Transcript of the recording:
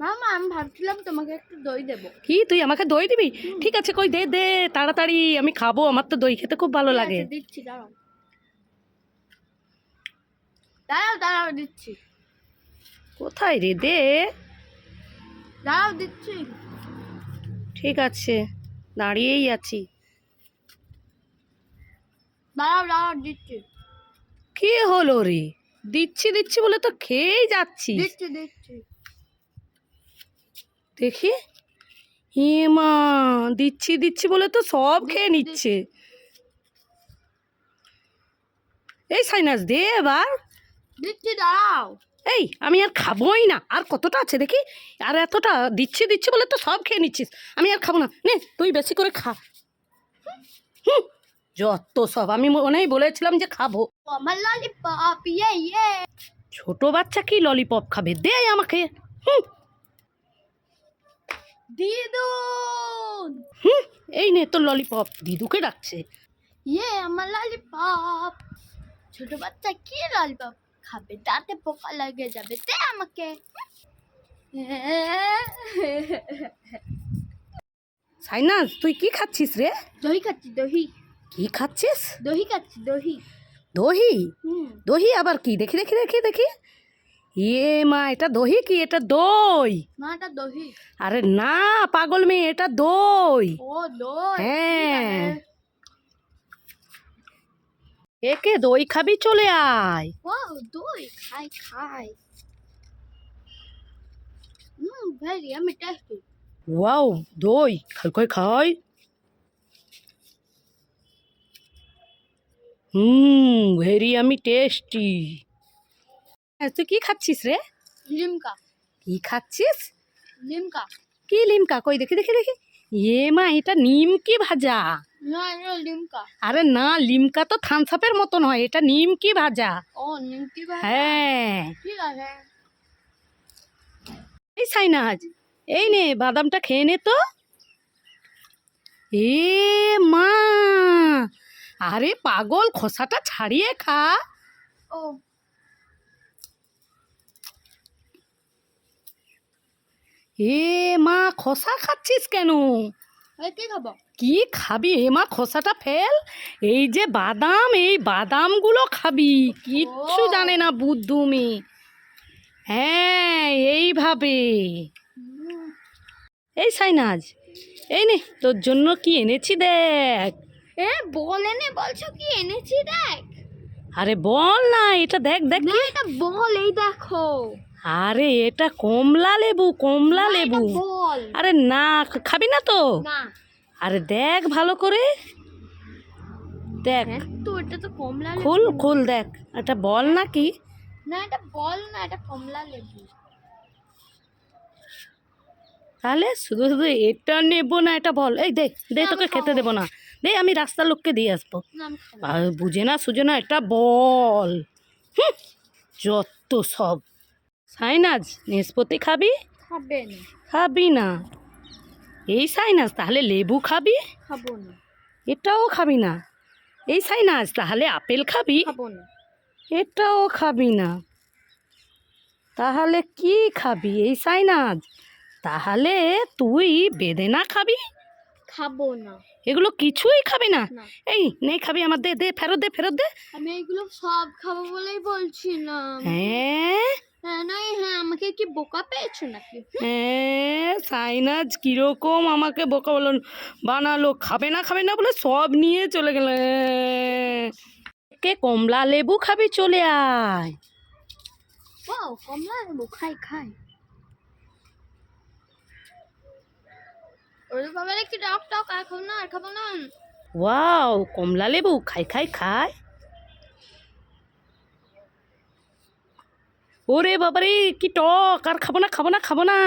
মামা আমি ভাবছিলাম তোমাকে একটু দই দেবো। কি তুই আমাকে দই দিবি? ঠিক আছে কই দে দে তাড়াতাড়ি আমি খাব আমার তো দই খেতে খুব ভালো লাগে। দিচ্ছি দাঁড়াও। দাঁড়াও দাঁড়াও দিচ্ছি। কোথায় রে দে। দাঁড়াও দিচ্ছি। ঠিক আছে দাঁড়িয়েই আছি। দাঁড়াও দাঁড়াও দিচ্ছি। কি হলো রে? দিচ্ছি দিচ্ছি বলে তো খেয়েই যাচ্ছি দিচ্ছি দিচ্ছি। দেখি? হে মা দিচ্ছি দিচ্ছি বলে তো সব খেয়ে নিচ্ছে। এই সাইনাস দে এবার। দিচ্ছি দাঁড়াও। এই আমি আর খাবোই না। আর কতটা আছে দেখি? আর এতটা দিচ্ছি দিচ্ছি বলে তো সব খেয়ে নিচ্ছিস। আমি আর খাব না। নে তুই বেশি করে খা। হুম যত সব। আমি মনেই বলেছিলাম যে খাব। আমার ললিপপ ইয়ে ইয়ে। ছোট বাচ্চা কি ললিপপ খাবে? দে আমাকে। হুম দিদুন! হুম এই নে তোর ললিপপ দিদুকে ডাকছে। ইয়ে আমার ললিপপ ছোট বাচ্চা কি ললিপপ খাবে দাঁতে পোকা লাগে যাবে দে আমাকে। সাইনাস তুই কি খাচ্ছিস রে? দহি খাচ্ছি দহি কি খাচ্ছিস? দহি খাচ্ছি দহি দহি দহি আবার কি? দেখি দেখি দেখি দেখি। ইয়ে মা এটা দহি কি? এটা দই। মাটা দহি। আরে না পাগল মেয়ে এটা দই। ও দই হ্যাঁ। একে দই খাবি? চলে আয়। ও দই খাই খাই। হুম ভেরি আমি টেস্টি ওয়াও দই খাই খাই খাই। হুম ভেরি আমি টেস্টি তুই কি খাচ্ছিস রে? লিমকা। কি খাচ্ছিস? লিমকা। কি লিমকা? কই দেখি দেখি দেখি। এ মা এটা নিমকি ভাজা। না না লিমকা। আরে না লিমকা তো থানসাপের মতন হয় এটা নিমকি ভাজা। ও নিমকি ভাই হ্যাঁ। ঠিক আছে। এই সাইনাজ এই নে বাদামটা খেয়ে নে তো। এ মা আরে পাগল খোসাটা ছাড়িয়ে খা। ও। এ মা খোসা খাচ্ছিস কেন? কি খাব কি খাবি? এ মা খোসাটা ফেল। এই যে বাদাম এই বাদামগুলো খাবি। কিচ্ছু জানে না বুদ্ধু মেয়ে হ্যাঁ এইভাবে। এই সাইনাজ এই নে তোর জন্য কি এনেছি দেখ। এ বলে নে বলছো কি এনেছি দেখ? আরে বল না এটা দেখ দেখ এটা বল এই দেখো। আরে এটা কমলা লেবু কমলা লেবু। আরে না খাবি না তো? আরে দেখ ভালো করে। দেখ। তো এটা তো কমলা খুল খুল দেখ। এটা বল নাকি না এটা বল না এটা কমলা লেবু। তাহলে শুধু শুধু এটা নেব না এটা বল। এই দে দে তোকে খেতে দেবো না। দে আমি রাস্তার লোককে দিয়ে আসব। না না। আর বুঝে না সুঝে না এটা বল। যত সব। সাইনাজ নেসপতি খাবি? খাবে না। খাবি না। এই সাইনাজ তাহলে লেবু খাবি? খাব না। এটাও খাবি না। এই সাইনাজ তাহলে আপেল খাবি? খাব না। এটাও খাবি না। তাহলে কি খাবি এই সাইনাজ? তাহলে তুই বেদেনা খাবি? খাব না। এগুলো কিছুই খাবি না। না। এই নেই খাবি আমার দে দে ফেরত দে ফেরত দে। আমি এগুলো সব খাব বলেই বলছি না হ্যাঁ? কি বোকা পেয়েছ নাকি? হ্যাঁ সাইনাজ কীরকম আমাকে বোকা বলুন বানালো। খাবে না খাবে না বলে সব নিয়ে চলে গেল। কে কমলা লেবু খাবি চলে আয়। ও কমলা লেবু খাই খাই। ওরে বাবা একটু টক টক আর খাব না আর খাব না। ওয়াও কমলা লেবু খাই খাই খাই। ওরে বাবারে কি টক আর খাব না খাব না খাব না।